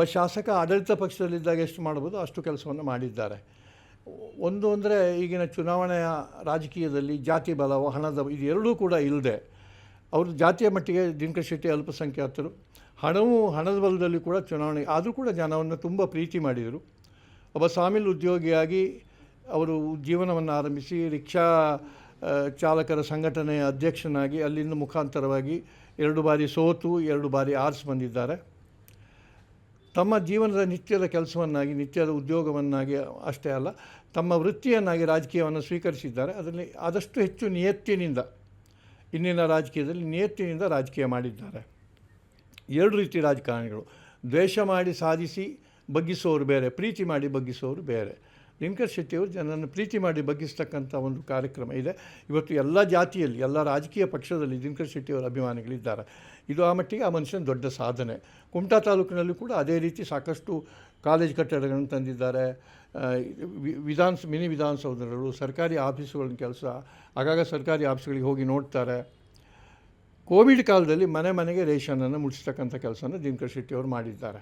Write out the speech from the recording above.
ಒಬ್ಬ ಶಾಸಕ ಆಡಳಿತ ಪಕ್ಷದಲ್ಲಿದ್ದಾಗ ಎಷ್ಟು ಮಾಡ್ಬೋದು, ಅಷ್ಟು ಕೆಲಸವನ್ನು ಮಾಡಿದ್ದಾರೆ. ಒಂದು ಅಂದರೆ ಈಗಿನ ಚುನಾವಣೆಯ ರಾಜಕೀಯದಲ್ಲಿ ಜಾತಿ ಬಲ ಹಣದ ಇದು ಎರಡೂ ಕೂಡ ಇಲ್ಲದೆ ಅವರು ಜಾತಿಯ ಮಟ್ಟಿಗೆ ದಿನಕರ್ ಶೆಟ್ಟಿ ಅಲ್ಪಸಂಖ್ಯಾತರು. ಹಣವು, ಹಣದ ಬಲದಲ್ಲಿ ಕೂಡ ಚುನಾವಣೆ, ಆದರೂ ಕೂಡ ಜನವನ್ನು ತುಂಬ ಪ್ರೀತಿ ಮಾಡಿದರು. ಒಬ್ಬ ಸಾಮಿಲ್ ಉದ್ಯೋಗಿಯಾಗಿ ಅವರು ಜೀವನವನ್ನು ಆರಂಭಿಸಿ ರಿಕ್ಷಾ ಚಾಲಕರ ಸಂಘಟನೆಯ ಅಧ್ಯಕ್ಷನಾಗಿ ಅಲ್ಲಿಂದ ಮುಖಾಂತರವಾಗಿ ಎರಡು ಬಾರಿ ಸೋತು, ಎರಡು ಬಾರಿ ಆರಿಸಿ ಬಂದಿದ್ದಾರೆ. ತಮ್ಮ ಜೀವನದ ನಿತ್ಯದ ಕೆಲಸವನ್ನಾಗಿ, ನಿತ್ಯದ ಉದ್ಯೋಗವನ್ನಾಗಿ ಅಷ್ಟೇ ಅಲ್ಲ, ತಮ್ಮ ವೃತ್ತಿಯನ್ನಾಗಿ ರಾಜಕೀಯವನ್ನು ಸ್ವೀಕರಿಸಿದ್ದಾರೆ. ಅದರಲ್ಲಿ ಆದಷ್ಟು ಹೆಚ್ಚು ನಿಯತ್ತಿನಿಂದ, ಇಂದಿನ ರಾಜಕೀಯದಲ್ಲಿ ನಿಯತ್ತಿನಿಂದ ರಾಜಕೀಯ ಮಾಡಿದ್ದಾರೆ. ಎರಡು ರೀತಿ ರಾಜಕಾರಣಿಗಳು. ದ್ವೇಷ ಮಾಡಿ ಸಾಧಿಸಿ, ಬಗ್ಗಿಸೋರು ಬೇರೆ, ಪ್ರೀತಿ ಮಾಡಿ ಬಗ್ಗಿಸೋರು ಬೇರೆ. ದಿನಕರ್ ಶೆಟ್ಟಿಯವರು ಜನರನ್ನು ಪ್ರೀತಿ ಮಾಡಿ ಬಗ್ಗಿಸ್ತಕ್ಕಂಥ ಒಂದು ಕಾರ್ಯಕ್ರಮ ಇದೆ. ಇವತ್ತು ಎಲ್ಲ ಜಾತಿಯಲ್ಲಿ, ಎಲ್ಲ ರಾಜಕೀಯ ಪಕ್ಷದಲ್ಲಿ ದಿನಕರ್ ಶೆಟ್ಟಿಯವರ ಅಭಿಮಾನಿಗಳಿದ್ದಾರೆ. ಇದು ಆ ಮಟ್ಟಿಗೆ ಆ ಮನುಷ್ಯನ ದೊಡ್ಡ ಸಾಧನೆ. ಕುಮಟಾ ತಾಲೂಕಿನಲ್ಲೂ ಕೂಡ ಅದೇ ರೀತಿ ಸಾಕಷ್ಟು ಕಾಲೇಜ್ ಕಟ್ಟಡಗಳನ್ನು ತಂದಿದ್ದಾರೆ. ವಿಧಾನಸ, ಮಿನಿ ವಿಧಾನಸೌಧಗಳು, ಸರ್ಕಾರಿ ಆಫೀಸುಗಳ ಕೆಲಸ, ಆಗಾಗ ಸರ್ಕಾರಿ ಆಫೀಸ್ಗಳಿಗೆ ಹೋಗಿ ನೋಡ್ತಾರೆ. ಕೋವಿಡ್ ಕಾಲದಲ್ಲಿ ಮನೆ ಮನೆಗೆ ರೇಷನನ್ನು ಮುಟ್ಟಿಸ್ತಕ್ಕಂಥ ಕೆಲಸನ ದಿನಕರ್ ಶೆಟ್ಟಿಯವರು ಮಾಡಿದ್ದಾರೆ.